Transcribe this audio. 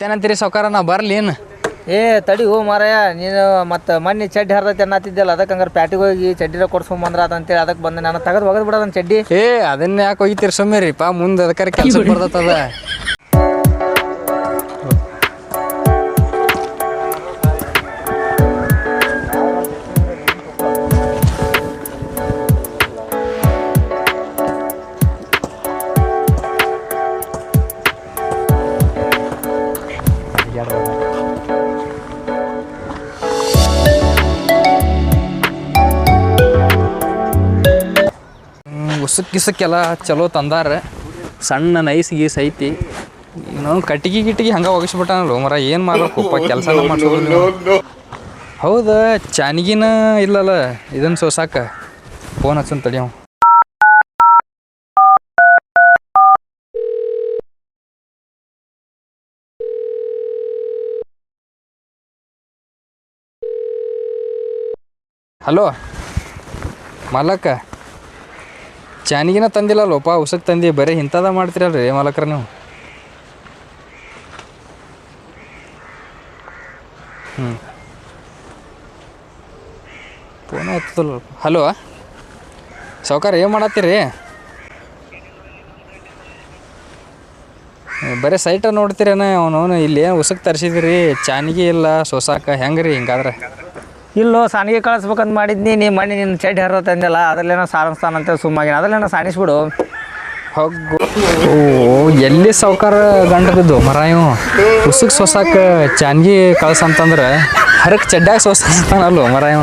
ಏನಂತೀರಿ ಸಾವ್ಕಾರ ನಾ ಬರ್ಲಿ ಏನು? ಏ ತಡಿ ಹೋ ಮಾರಾಯ ನೀನು ಮತ್ತೆ ಮೊನ್ನೆ ಚಡ್ಡಿ ಹರಿದೈತೆ ಅನ್ನತ್ತಿದ್ದಲ್ಲ ಅದಕ್ಕೆ ಹಂಗಾರೆ ಪ್ಯಾಟಿಗೆ ಹೋಗಿ ಚಡ್ಡಿರ ಕೊಡ್ಸ್ಕೊಂಬಂದ್ರೆ ಅದಂತೇಳಿ ಅದಕ್ಕೆ ಬಂದೆ ನಾನು. ತೆಗೆದು ಒಗದು ಬಿಡೋದನ್ನ ಚಡ್ಡಿ. ಏ ಅದನ್ನ ಯಾಕೆ ಹೋಗಿತ್ತೀರಿ ಸುಮ್ಮನೆ ಪಾ ಮುಂದೆ ಅದಕ್ಕೆ ಕೆಲಸ ಬರ್ತದ ಉಸುಕ್ ಗಿಸಕ್ಕೆಲ್ಲ ಚಲೋ ತಂದಾರ ಸಣ್ಣ ನೈಸ್ ಗೀಸ್ ಐತಿ. ನಾವು ಕಟ್ಟಿಗೆ ಗಿಟ್ಟಿಗೆ ಹಂಗೆ ಒಗಿಸ್ಬಿಟ್ಟಾನಲ್ಲ ಮರ, ಏನು ಮಾಡ್ಬೇಕಪ್ಪ ಕೆಲಸ ಮಾಡ್ಸೋದಿಲ್ಲ ಹೌದ, ಚಾನಿಗಿನ ಇಲ್ಲಲ್ಲ ಇದನ್ನ ಸೋಸಾಕ. ಫೋನ್ ಹಚ್ಚನ್ ತಡಿ ಅವ. ಹಲೋ ಮಾಲಕ ಚಾನಿಗಿನ ತಂದಿಲ್ಲಲ್ಲೋಪ ಉಸಕ್ ತಂದಿ, ಬರೀ ಇಂಥದ ಮಾಡ್ತೀರಲ್ರಿ ಮಾಲಕ್ರ ನೀವು? ಹ್ಞೂ ಫೋನ್ ಹತ್ತದಲ್ಲ ಹಲೋ? ಸಾವುಕಾರ, ಏನು ಮಾಡತ್ತೀರಿ? ಬರೀ ಸೈಟ ನೋಡ್ತೀರೇನ ಅವನು ಇಲ್ಲಿ ಉಸಕ್ ತರಿಸಿದಿರಿ, ಚಾನಿಗೆ ಇಲ್ಲ ಹೆಂಗೆ ಹೆಂಗ್ರಿ ಹಿಂಗಾದ್ರೆ? ಇಲ್ಲೋ ಸಾಣಿಗೆ ಕಳಿಸ್ಬೇಕಂತ ಮಾಡಿದ್ನಿ, ನೀ ಮನೆ ನಿನ್ನ ಚಡ್ಡಿ ಹರೋ ತಂದೆಲ್ಲ, ಅದ್ರಲ್ಲೇನೋ ಸಾರಸ್ತಾನ ಅಂತ ಸುಮ್ಮಾಗಿನ. ಅದ್ರಲ್ಲೇನೋ ಸಾಣಿಸ್ಬಿಡು. ಹೋಗು ಓ, ಎಲ್ಲಿ ಸಾವ್ಕಾರ ಗಂಡ ಬಿದ್ದು ಮರ ಇವ. ಉಸುಕ್ ಸೊಸಾಕ ಚಾನ್ಗಿ ಕಳ್ಸಂತಂದ್ರೆ, ಹರಕ್ ಚಡ್ಡಾಗ ಸೋಸ್ತಾನಲ್ವ ಮರಾಯು